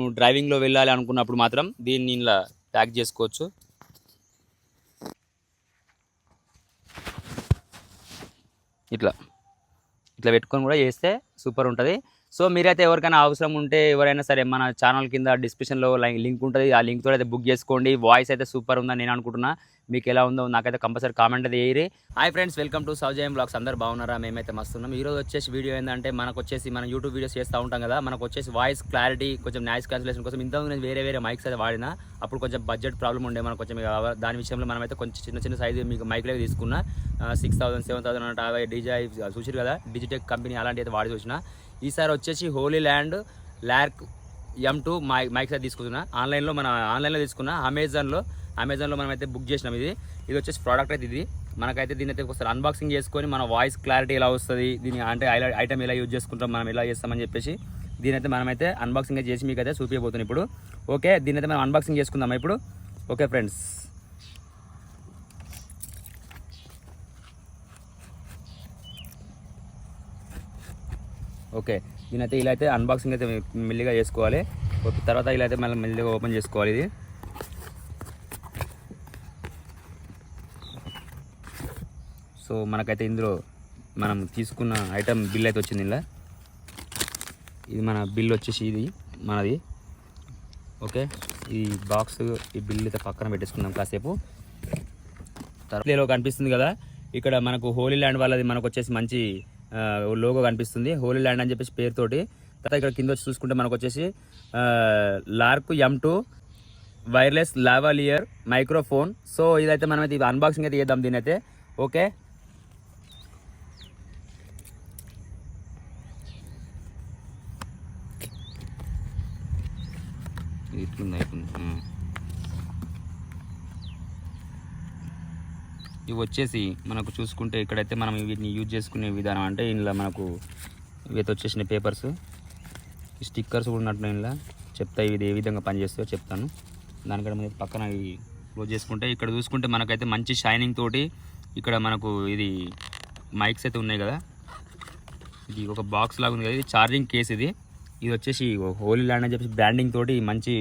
నువ్వు డ్రైవింగ్లో వెళ్ళాలి అనుకున్నప్పుడు మాత్రం దీన్ని ఇలా ప్యాక్ చేసుకోవచ్చు. ఇట్లా. ఇట్లా పెట్టుకొని కూడా చేస్తే సూపర్ ఉంటుంది. సో మీరైతే ఎవరికైనా అవసరం ఉంటే ఎవరైనా సరే మన ఛానల్ కింద డిస్క్రిప్షన్లో లింక్ ఉంటుంది. ఆ లింక్ తోటి అయితే బుక్ చేసుకోండి. వాయిస్ అయితే సూపర్ ఉందని నేను అనుకుంటున్నా. మీకు ఎలా ఉందో నాకైతే కంపల్సరీ కామెంట్ అయితే వేయరి hi friends welcome to Saujayam blogs అందరు బాగున్నారా? మేమైతే మస్తున్నాం ఈరోజు వచ్చేసి వీడియో ఏంటంటే మనకు వచ్చేసి మనం యూట్యూబ్ వీడియోస్ చేస్తూ ఉంటాం కదా. మనకు వచ్చేసి వాయిస్ క్లారిటీ కొంచెం నాయిస్ క్యాన్సిలేషన్ కోసం ఇంతకుముందు నేను వేరే వేరే మైక్స్ అయితే వాడినా. అప్పుడు కొంచెం బడ్జెట్ ప్రాబ్లం ఉండే మనకు కొంచెం దాని విషయంలో మనమైతే కొంచెం చిన్న చిన్న సైజు మీకు మైక్లో తీసుకున్నా. సిక్స్ థౌసండ్ సెవెన్ థౌసండ్ అంటే యాభై డీజై చూసారు కదా డిజిటెక్ కంపెనీ అలాంటి అయితే వాడి చూసిన. ఈసారి వచ్చేసి Hollyland lark M two my mic sir తీసుకున్నా ఆన్లైన్లో మన ఆన్లైన్లో తీసుకున్నా అమెజాన్లో అమెజాన్లో మనం అయితే బుక్ చేసినాం ఇది. ఇది వచ్చేసి ప్రోడక్ట్ అయితే ఇది. మనకైతే దీని అయితే ఒకసారి అన్బాక్సింగ్ చేసుకొని మన వాయిస్ క్లారిటీ ఎలా వస్తుంది దీని అంటే ఐటమ్ ఎలా యూజ్ చేసుకుంటాం మనం ఎలా చేస్తామని చెప్పేసి దీని అయితే మనమైతే అన్బాక్సింగ్ చేసి మీకు అయితే చూపించబోతున్నాం ఇప్పుడు. ఓకే దీని అయితే మనం అన్బాక్సింగ్ చేసుకుందాం ఇప్పుడు? Okay friends okay. దీనైతే ఇలా అయితే అన్బాక్సింగ్ అయితే మెల్లిగా చేసుకోవాలి. ఓకే తర్వాత ఇలా అయితే మళ్ళీ మెల్లిగా ఓపెన్ చేసుకోవాలి ఇది. సో మనకైతే ఇందులో మనం తీసుకున్న ఐటమ్ బిల్ అయితే వచ్చింది ఇలా ఇది మన బిల్ వచ్చేసి ఇది మనది. ఓకే ఈ బాక్స్ ఈ బిల్ అయితే పక్కన పెట్టేసుకుందాం కాసేపు. తర్వాత కనిపిస్తుంది కదా ఇక్కడ మనకు హోలీ ల్యాండ్ వాళ్ళది మనకు వచ్చేసి మంచి లోగో కనిపిస్తుంది. హోలీ ల్యాండ్ అని చెప్పేసి పేరుతోటి. తర్వాత ఇక్కడ కింద వచ్చి చూసుకుంటే మనకు వచ్చేసి lark M two wireless lavalier microphone. So ఇదైతే మనం అయితే అన్బాక్సింగ్ అయితే చేద్దాం దీని అయితే ఓకే? ఇవి వచ్చేసి మనకు చూసుకుంటే ఇక్కడైతే మనం వీటిని యూజ్ చేసుకునే విధానం అంటే ఇందులో మనకు ఇవైతే వచ్చేసిన పేపర్స్ ఈ స్టిక్కర్స్ కూడా ఉన్నట్టు ఇందులో. చెప్తా ఇది ఏ విధంగా పనిచేస్తాయో చెప్తాను. దానికంటే మనకి పక్కన ఇవి క్లోజ్ చేసుకుంటే ఇక్కడ చూసుకుంటే మనకైతే మంచి షైనింగ్ తోటి ఇక్కడ మనకు ఇది మైక్స్ అయితే ఉన్నాయి కదా. ఇది ఒక బాక్స్ లాగా ఉంది కదా ఇది ఛార్జింగ్ కేస్ ఇది. ఇది వచ్చేసి హోలీ ల్యాండ్ అని చెప్పేసి బ్రాండింగ్ తోటి మంచి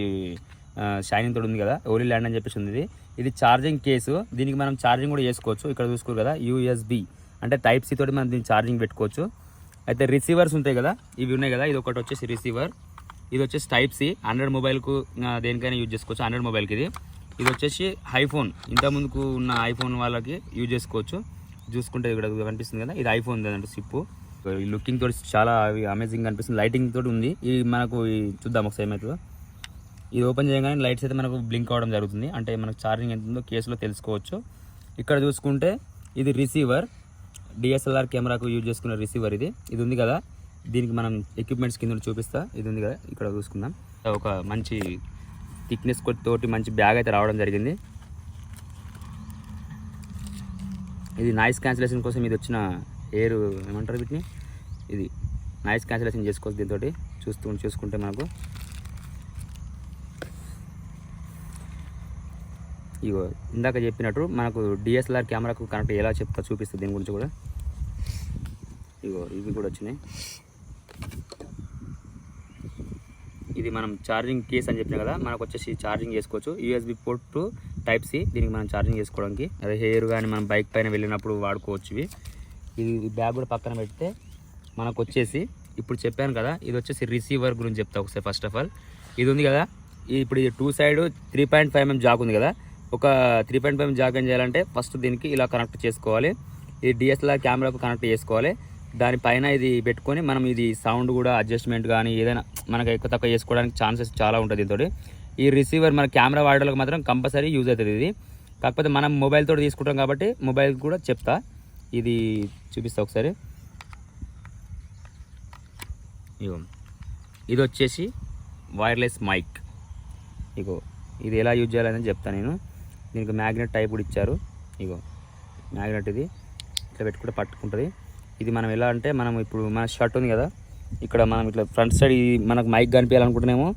షైనింగ్ తోటి ఉంది కదా హోలీ ల్యాండ్ అని చెప్పేసి ఉంది ఇది. ఇది ఛార్జింగ్ కేసు. దీనికి మనం ఛార్జింగ్ కూడా చేసుకోవచ్చు. ఇక్కడ చూసుకోరు కదా యూఎస్బి అంటే టైప్ సి తోటి మనం దీన్ని ఛార్జింగ్ పెట్టుకోవచ్చు. అయితే రిసీవర్స్ ఉంటాయి కదా ఇవి ఉన్నాయి కదా ఇది ఒకటి వచ్చేసి రిసీవర్. ఇది వచ్చేసి టైప్ సి. హండ్రెడ్ మొబైల్కు దేనికైనా యూజ్ చేసుకోవచ్చు. హండ్రెడ్ మొబైల్కి ఇది. ఇది వచ్చేసి ఐఫోన్. ఇంతకుముందుకు ఉన్న ఐఫోన్ వాళ్ళకి యూజ్ చేసుకోవచ్చు. చూసుకుంటే ఇక్కడ కనిపిస్తుంది కదా ఇది ఐఫోన్ అంటే సిప్పు. ఈ లుకింగ్ తోటి చాలా అమేజింగ్ అనిపిస్తుంది. లైటింగ్ తోటి ఉంది. ఇది మనకు చూద్దాం ఒకసారి ఏమవుతుందో ఇది ఓపెన్ చేయగానే లైట్స్ అయితే మనకు బ్లింక్ అవ్వడం జరుగుతుంది. అంటే మనకు ఛార్జింగ్ ఎంత ఉందో కేసులో తెలుసుకోవచ్చు. ఇక్కడ చూసుకుంటే ఇది రిసీవర్. డిఎస్ఎల్ఆర్ కెమెరాకు యూజ్ చేసుకున్న రిసీవర్ ఇది. ఇది ఉంది కదా? దీనికి మనం ఎక్విప్మెంట్స్ కింద చూపిస్తా. ఇది ఉంది కదా? ఇక్కడ చూసుకుందాం. ఒక మంచి థిక్నెస్ తోటి మంచి బ్యాగ్ అయితే రావడం జరిగింది. ఇది నాయిస్ క్యాన్సిలేషన్ కోసం ఇది వచ్చిన ఎయిర్ ఏమంటారు వీటిని? ఇది నాయిస్ క్యాన్సిలేషన్ చేసుకోవచ్చు దీంతో చూస్తూ చూసుకుంటే మనకు ఇగో ఇందాక చెప్పినట్టు మనకు డిఎస్ఎల్ఆర్ కెమెరాకు కనెక్ట్ ఎలా చెప్తా చూపిస్తుంది దీని గురించి కూడా. ఇగో ఇవి కూడా వచ్చినాయి. ఇది మనం ఛార్జింగ్ కేస్ అని చెప్పిన కదా మనకు వచ్చేసి ఛార్జింగ్ చేసుకోవచ్చు. USB port to type C దీనికి మనం ఛార్జింగ్ చేసుకోవడానికి. అదే హెయిర్ కానీ మనం బైక్ పైన వెళ్ళినప్పుడు వాడుకోవచ్చు ఇవి. ఇది బ్యాగ్ కూడా పక్కన పెడితే మనకు వచ్చేసి ఇప్పుడు చెప్పాను కదా ఇది వచ్చేసి రిసీవర్ గురించి చెప్తా ఒకసారి ఫస్ట్ ఆఫ్ ఆల్ ఇది ఉంది కదా ఇప్పుడు ఇది two side three point five mm jack ఉంది కదా ఒక త్రీ పాయింట్ ఫైవ్ జాక్ చేయాలంటే ఫస్ట్ దీనికి ఇలా కనెక్ట్ చేసుకోవాలి. ఈ డిఎస్ఎల్ఆర్ కెమెరాకు కనెక్ట్ చేసుకోవాలి. దానిపైన ఇది పెట్టుకొని మనం ఇది సౌండ్ కూడా అడ్జస్ట్మెంట్ కానీ ఏదైనా మనకు ఎక్కువ తక్కువ చేసుకోవడానికి ఛాన్సెస్ చాలా ఉంటుంది దీంతో ఈ రిసీవర్ మన కెమెరా వాడడానికి మాత్రం కంపల్సరీ యూజ్ అవుతుంది ఇది. కాకపోతే మనం మొబైల్ తోటి తీసుకుంటాం కాబట్టి మొబైల్ కూడా చెప్తా. ఇది చూపిస్తా ఒకసారి. ఇగో ఇది వచ్చేసి వైర్లెస్ మైక్ ఇగో ఇది ఎలా యూజ్ చేయాలని చెప్తాను నేను. దీనికి మ్యాగ్నెట్ టైప్ కూడా ఇచ్చారు. ఇగో మ్యాగ్నెట్ ఇది. ఇట్లా పెట్టుకుంటే పట్టుకుంటుంది. ఇది మనం ఎలా అంటే మనం ఇప్పుడు మన షర్ట్ ఉంది కదా ఇక్కడ మనం ఇట్లా ఫ్రంట్ సైడ్ మనకు మైక్ కనిపించాలనుకుంటేనేమో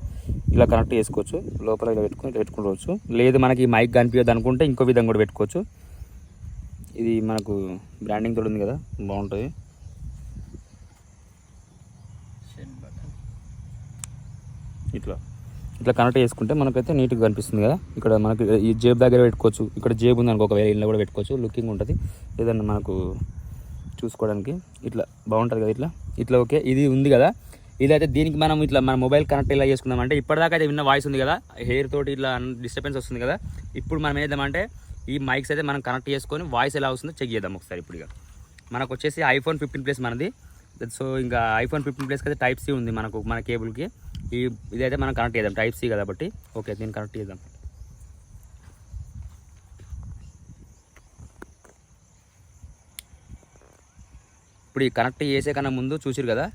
ఇలా కనెక్ట్ చేసుకోవచ్చు. లోపల ఇలా పెట్టుకుని ఇట్లా పెట్టుకోవచ్చు. లేదు మనకి మైక్ కనిపించదు అనుకుంటే ఇంకో విధంగా కూడా పెట్టుకోవచ్చు. ఇది మనకు బ్రాండింగ్ తోడు ఉంది కదా బాగుంటుంది. ఇట్లా. ఇట్లా కనెక్ట్ చేసుకుంటే మనకైతే నీట్గా కనిపిస్తుంది కదా. ఇక్కడ మనకి ఈ జేబు దగ్గర పెట్టుకోవచ్చు. ఇక్కడ జేబు ఉంది అనుకో ఒకవేళ ఇళ్ళలో కూడా పెట్టుకోవచ్చు. లుకింగ్ ఉంటుంది. ఏదన్నా మనకు చూసుకోవడానికి ఇట్లా బాగుంటుంది కదా ఇట్లా. ఇట్లా ఓకే ఇది ఉంది కదా. ఇదైతే దీనికి మనం ఇట్లా మన మొబైల్ కనెక్ట్ ఇలా చేసుకుందాం అంటే ఇప్పటిదాకా అయితే విన్న వాయిస్ ఉంది కదా. హెయిర్ తోటి ఇట్లా డిస్టర్బెన్స్ వస్తుంది కదా. ఇప్పుడు మనం ఏద్దామంటే ఈ మైక్స్ అయితే మనం కనెక్ట్ చేసుకొని వాయిస్ ఎలా వస్తుందో చెక్ చేద్దాం ఒకసారి ఇప్పుడు ఇక. మనకు వచ్చేసి ఐఫోన్ ఫిఫ్టీన్ ప్లస్ మనది. సో ఇంకా ఐఫోన్ ఫిఫ్టీన్ ప్లస్కి అయితే టైప్ సి ఉంది మనకు మన కేబుల్కి ఈ ఇదైతే మనం కనెక్ట్ చేద్దాం. టైప్ సి కాబట్టి. ఓకే దీన్ని కనెక్ట్ చేద్దాం. ఇప్పుడు ఈ కనెక్ట్ చేసే కన్నా ముందు చూసిరు కదా?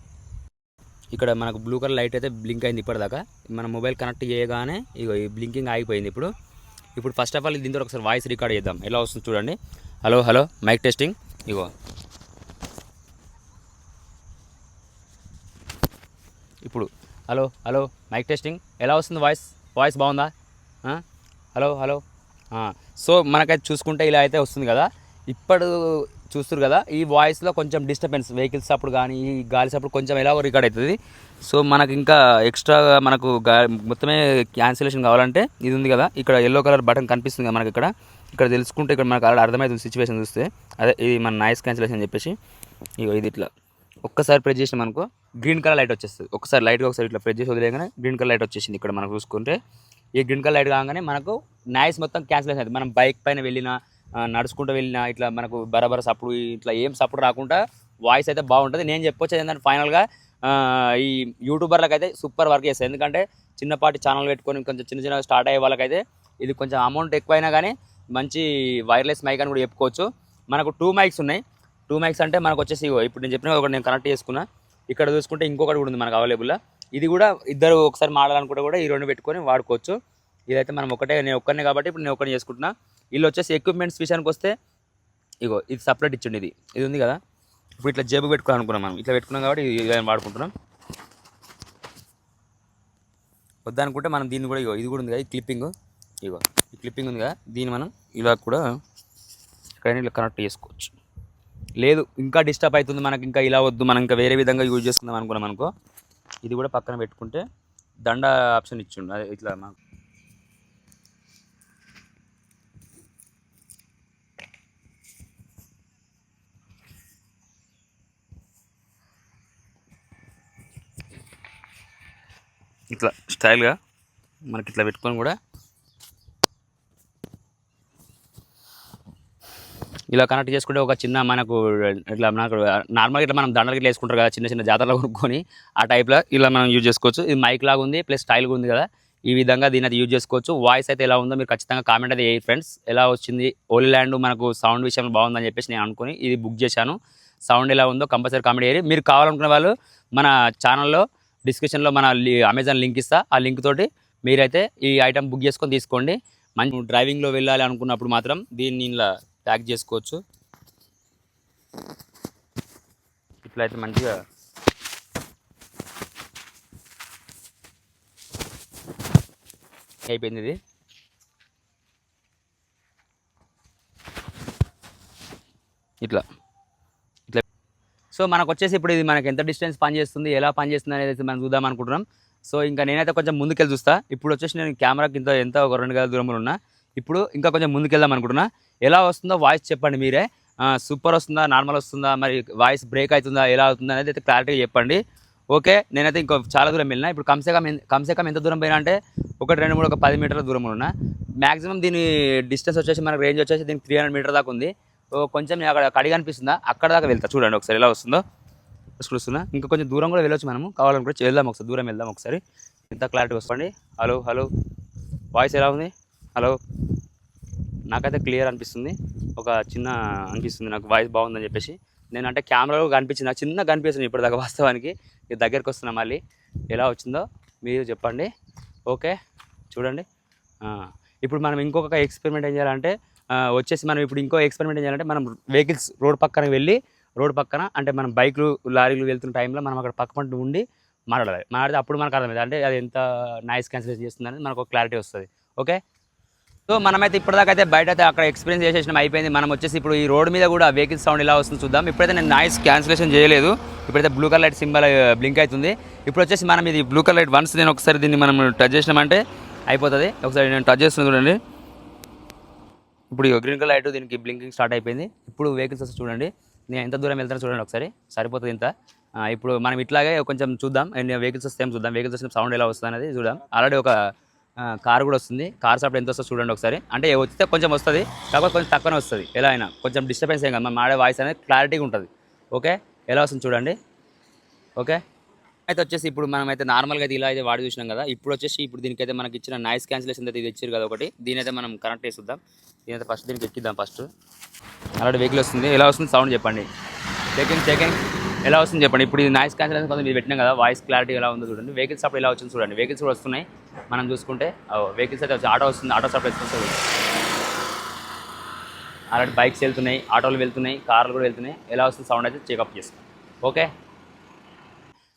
ఇక్కడ మనకు బ్లూ కలర్ లైట్ అయితే బ్లింక్ అయింది ఇప్పటిదాకా. మన మొబైల్ కనెక్ట్ చేయగానే ఇగో ఈ బ్లింకింగ్ ఆగిపోయింది ఇప్పుడు. ఇప్పుడు ఫస్ట్ ఆఫ్ ఆల్ దీంతో ఒకసారి వాయిస్ రికార్డ్ చేద్దాం. ఎలా వస్తుంది చూడండి. హలో హలో మైక్ టెస్టింగ్ ఇగో. ఇప్పుడు హలో హలో మైక్ టెస్టింగ్ ఎలా వస్తుంది వాయిస్ వాయిస్ బాగుందా? Hello hello. సో మనకైతే చూసుకుంటే ఇలా అయితే వస్తుంది కదా. ఇప్పుడు చూస్తారు కదా ఈ వాయిస్లో కొంచెం డిస్టర్బెన్స్ వెహికల్స్ అప్పుడు కానీ ఈ గాలిస్ అప్పుడు కొంచెం ఎలా రికార్డ్ అవుతుంది సో మనకి ఇంకా ఎక్స్ట్రా మనకు గా మొత్తమే క్యాన్సిలేషన్ కావాలంటే ఇది ఉంది కదా. ఇక్కడ ఎల్లో కలర్ బటన్ కనిపిస్తుంది కదా మనకి ఇక్కడ. ఇక్కడ తెలుసుకుంటే ఇక్కడ మనకు అర్థమవుతుంది సిచ్యువేషన్ చూస్తే. అదే ఇది మన నాయిస్ క్యాన్సిలేషన్ చెప్పేసి. ఇగో ఇది ఇట్లా. ఒక్కసారి ప్రెస్ చేసినాం అనుకో గ్రీన్ కలర్ లైట్ వచ్చేస్తుంది. ఒకసారి లైట్గా ఒకసారి ఇట్లా ప్రెస్ చేసి వదిలేగానే గ్రీన్ కలర్ లైట్ వచ్చేసింది ఇక్కడ మనం చూసుకుంటే. ఈ గ్రీన్ కలర్ లైట్ కాగానే మనకు నాయిస్ మొత్తం క్యాన్సిల్ అవుతుంది మనం బైక్ పైన వెళ్ళినా నడుచుకుంటూ వెళ్ళినా ఇట్లా మనకు బరాబర సప్పుడు ఇట్లా ఏం సప్పుడు రాకుండా వాయిస్ అయితే బాగుంటుంది. నేను చెప్పొచ్చు ఏంటంటే ఫైనల్గా ఈ యూట్యూబర్లకు అయితే సూపర్ వర్క్ చేస్తుంది ఎందుకంటే చిన్నపాటి ఛానల్ పెట్టుకొని కొంచెం చిన్న చిన్న స్టార్ట్ అయ్యే వాళ్ళకైతే ఇది కొంచెం అమౌంట్ ఎక్కువైనా కానీ మంచి వైర్లెస్ మైక్ అని కూడా చెప్పుకోవచ్చు. మనకు టూ మైక్స్ ఉన్నాయి. టూ మ్యాక్స్ అంటే మనకు వచ్చేసి ఇగో ఇప్పుడు నేను చెప్పిన ఒకటి నేను కనెక్ట్ చేసుకున్నా. ఇక్కడ చూసుకుంటే ఇంకొకటి కూడా ఉంది మనకు అవైలబుల్ ఇది కూడా ఇద్దరు ఒకసారి మాడాలనుకుంటే కూడా ఈ రెండు పెట్టుకొని వాడుకోవచ్చు. ఇదైతే మనం ఒకటే నేను ఒక్కనే కాబట్టి ఇప్పుడు నేను ఒకటి చేసుకుంటున్నా. వీళ్ళు వచ్చేసి ఎక్విప్మెంట్స్ విషయానికి వస్తే ఇగో ఇది సపరేట్ ఇచ్చిండి ఇది. ఇది ఉంది కదా? ఇప్పుడు ఇట్లా జేబు పెట్టుకోవాలనుకున్నాం మనం. ఇట్లా పెట్టుకున్నాం కాబట్టి ఇది వాడుకుంటున్నాం. వద్దనుకుంటే మనం దీన్ని కూడా ఇగో ఇది కూడా ఉంది కదా ఈ క్లిప్పింగ్ ఇగో ఈ క్లిప్పింగ్ ఉంది కదా దీన్ని మనం ఇలా కూడా ఎక్కడైనా ఇట్లా కనెక్ట్ చేసుకోవచ్చు. లేదు ఇంకా డిస్టర్బ్ అవుతుంది మనకి ఇంకా ఇలా వద్దు మనం ఇంకా వేరే విధంగా యూజ్ చేసుకుందాం అనుకున్నాం అనుకో ఇది కూడా పక్కన పెట్టుకుంటే దండ ఆప్షన్ ఇచ్చిండు అదే ఇట్లా మనకు ఇట్లా స్టైల్గా మనకి ఇట్లా పెట్టుకొని కూడా ఇలా కనెక్ట్ చేసుకుంటే ఒక చిన్న మనకు ఇట్లా మనకు నార్మల్గా ఇట్లా మనం దండలకి ఇట్లా వేసుకుంటారు కదా చిన్న చిన్న జాతరలో కొనుక్కొని ఆ టైప్లో ఇలా మనం యూజ్ చేసుకోవచ్చు. ఇది మైక్ లాగా ఉంది ప్లస్ స్టైల్గా ఉంది కదా. ఈ విధంగా దీని అది యూజ్ చేసుకోవచ్చు. వాయిస్ అయితే ఎలా ఉందో మీరు ఖచ్చితంగా కామెంట్ అయితే చేయండి ఫ్రెండ్స్ ఎలా వచ్చింది? ఓలీ ల్యాండ్ మనకు సౌండ్ విషయంలో బాగుందని చెప్పేసి నేను అనుకుని ఇది బుక్ చేశాను. సౌండ్ ఎలా ఉందో కంపల్సరీ కామెంట్ చేయండి. మీరు కావాలనుకునే వాళ్ళు మన ఛానల్లో డిస్క్రిప్షన్లో మన అమెజాన్ లింక్ ఇస్తా. ఆ లింక్ తోటి మీరైతే ఈ ఐటమ్ బుక్ చేసుకొని తీసుకోండి. మంచి డ్రైవింగ్లో వెళ్ళాలి అనుకున్నప్పుడు మాత్రం దీన్ని ఇలా ప్యాక్ చేసుకోవచ్చు. ఇట్లా అయితే మంచిగా అయిపోయింది ఇది. ఇట్లా. ఇట్లా. సో మనకు వచ్చేసి ఇప్పుడు ఇది మనకి ఎంత డిస్టెన్స్ పనిచేస్తుంది ఎలా పనిచేస్తుంది అనేది మనం చూద్దాం అనుకుంటున్నాం. సో ఇంకా నేనైతే కొంచెం ముందుకెళ్ళి చూస్తా. ఇప్పుడు వచ్చేసి నేను కెమెరాకి ఇంత ఎంత ఒక రెండు గల దూరంలో ఉన్నా. ఇప్పుడు ఇంకా కొంచెం ముందుకెళ్దాం అనుకుంటున్నా. ఎలా వస్తుందో వాయిస్ చెప్పండి మీరే. సూపర్ వస్తుందా నార్మల్ వస్తుందా మరి వాయిస్ బ్రేక్ అవుతుందా ఎలా అవుతుందా అనేది అయితే క్లారిటీగా చెప్పండి. ఓకే నేనైతే ఇంకో చాలా దూరం వెళ్ళినా. ఇప్పుడు కమ్సే కమ్ కమ్సే కమ్ ఎంత దూరం పోయినా అంటే ఒకటి రెండు మూడు ఒక పది మీటర్ల దూరంలో ఉన్నా. మ్యాక్సిమం దీని డిస్టెన్స్ వచ్చేసి మనకు రేంజ్ వచ్చేసి దీనికి త్రీ హండ్రెడ్ మీటర్ దాకా ఉంది. ఓ కొంచెం నేను అక్కడ కడిగి అనిపిస్తుందా అక్కడ దాకా వెళ్తా. చూడండి ఒకసారి ఎలా వస్తుందో. చూస్తున్నా. ఇంకా కొంచెం దూరం కూడా వెళ్ళొచ్చు మనము. కావాలనుకుంటే వెళ్దాం ఒకసారి. దూరం వెళ్దాం ఒకసారి. ఇంత క్లారిటీ వస్తుంది. Hello hello. వాయిస్ ఎలా ఉంది? హలో. నాకైతే క్లియర్ అనిపిస్తుంది. ఒక చిన్న అనిపిస్తుంది. నాకు వాయిస్ బాగుందని చెప్పేసి. నేను అంటే కెమెరాలో కనిపించింది. నాకు చిన్న కనిపిస్తుంది ఇప్పటిదాకా వాస్తవానికి. ఇది దగ్గరికి వస్తున్నా మళ్ళీ. ఎలా వచ్చిందో మీరు చెప్పండి. ఓకే. చూడండి. ఇప్పుడు మనం ఇంకొక ఎక్స్పెరిమెంట్ ఏం చేయాలంటే వచ్చేసి మనం ఇప్పుడు ఇంకో ఎక్స్పెరిమెంట్ ఏం చేయాలంటే మనం వెహికల్స్ రోడ్ పక్కన వెళ్ళి రోడ్ పక్కన అంటే మనం బైక్లు లారీలు వెళ్తున్న టైంలో మనం అక్కడ పక్క పంట ఉండి మాట్లాడాలి. మాట్లాడితే అప్పుడు మనకు అర్థమవుతుంది అంటే అది ఎంత నాయిస్ క్యాన్సిలేషన్ చేస్తుంది అనేది మనకు ఒక క్లారిటీ వస్తుంది. ఓకే? సో మనమైతే ఇప్పటిదాకా అయితే బయట అయితే అక్కడ ఎక్స్పీరియన్స్ చేసేసిన అయిపోయింది. మనం వచ్చేసి ఇప్పుడు ఈ రోడ్ మీద కూడా వెహికల్ సౌండ్ ఎలా వస్తుంది చూద్దాం. ఇప్పుడైతే నేను నాయిస్ క్యాన్సిలేషన్ చేయలేదు. ఇప్పుడైతే blue colour light symbol blink అవుతుంది. ఇప్పుడు వచ్చేసి మనం ఇది బ్లూ కలర్ లైట్ వన్స్ నేను ఒకసారి దీన్ని మనం టచ్ చేసినామంటే అయిపోతుంది. ఒకసారి నేను టచ్ చేస్తున్నాను చూడండి. ఇప్పుడు గ్రీన్ కలర్ లైట్ దీనికి బ్లింకింగ్ స్టార్ట్ అయిపోయింది. ఇప్పుడు వెహికల్స్ వస్తే చూడండి. నేను ఎంత దూరం వెళ్తానో చూడండి ఒకసారి. సరిపోతుంది ఇంత. ఇప్పుడు మనం ఇట్లాగే కొంచెం చూద్దాం. వెహికల్స్ వస్తే చూద్దాం? వెహికల్స్ వచ్చిన సౌండ్ ఎలా వస్తుంది అనేది చూద్దాం. ఆల్రెడీ ఒక కార్ కూడా వస్తుంది. కార్ సప్లై ఎంత వస్తుంది చూడండి ఒకసారి. అంటే వస్తే కొంచెం వస్తుంది కాకపోతే కొంచెం తక్కువనే వస్తుంది. ఎలా అయినా కొంచెం డిస్టర్బెన్స్ ఏం కాదు. మాడే వాయిస్ అనేది క్లారిటీగా ఉంటుంది. ఓకే? ఎలా వస్తుంది చూడండి. ఓకే? అయితే వచ్చేసి ఇప్పుడు మనం అయితే నార్మల్గా అయితే ఇలా అయితే వాడి చూసినాం కదా. ఇప్పుడు వచ్చేసి ఇప్పుడు దీనికైతే మనకి ఇచ్చిన నాయిస్ క్యాన్సిలేషన్ అయితే ఇది ఇచ్చారు కదా ఒకటి. దీని అయితే మనం కనెక్ట్ చేసిద్దాం దీనైతే ఫస్ట్ దీనికి ఎక్కిద్దాం ఫస్ట్ అలాంటి వెహికల్ వస్తుంది. ఎలా వస్తుంది? సౌండ్ చెప్పండి. చెకింగ్ చెకింగ్ ఎలా వస్తుంది చెప్పండి? ఇప్పుడు ఇది నాయిస్ క్యాన్సిలేషన్ కొంచెం మీరు పెట్టినాం కదా వాయిస్ క్లారిటీ ఎలా ఉందో చూడండి. వెహికల్స్ అప్పుడు ఎలా వచ్చింది చూడండి. వెహికల్స్ కూడా వస్తున్నాయి. మనం చూసుకుంటే వెహికల్స్ అయితే వచ్చి ఆటో వస్తుంది. ఆటో సప్లై వస్తుంది. అలాంటి బైక్స్ వెళ్తున్నాయి ఆటోలు వెళ్తున్నాయి కార్లు కూడా వెళ్తున్నాయి. ఎలా వస్తుంది సౌండ్ అయితే చెకప్ చేస్తాం. ఓకే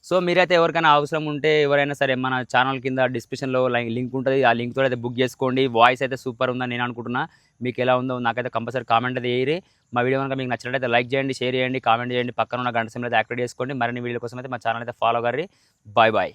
సో మీరైతే ఎవరికైనా అవసరం ఉంటే ఎవరైనా సరే మన ఛానల్ కింద డిస్క్రిప్షన్లో లింక్ ఉంటుంది. ఆ లింక్ తోటి అయితే బుక్ చేసుకోండి. వాయిస్ అయితే సూపర్ ఉందని నేను అనుకుంటున్నా. మీకు ఎలా ఉందో నాకైతే కంపల్సరీ కామెంట్ అది వేయరి. మా వీడియో కనుక మీకు నచ్చినట్లయితే లైక్ చేయండి షేర్ చేయండి కామెంట్ చేయండి. పక్కన ఉన్న గంట సిమ్ అయితే యాక్టివేట్ చేసుకోండి. మరిన్ని వీడియో కోసం అయితే మా ఛానల్ అయితే ఫాలో కర్రీ. Bye bye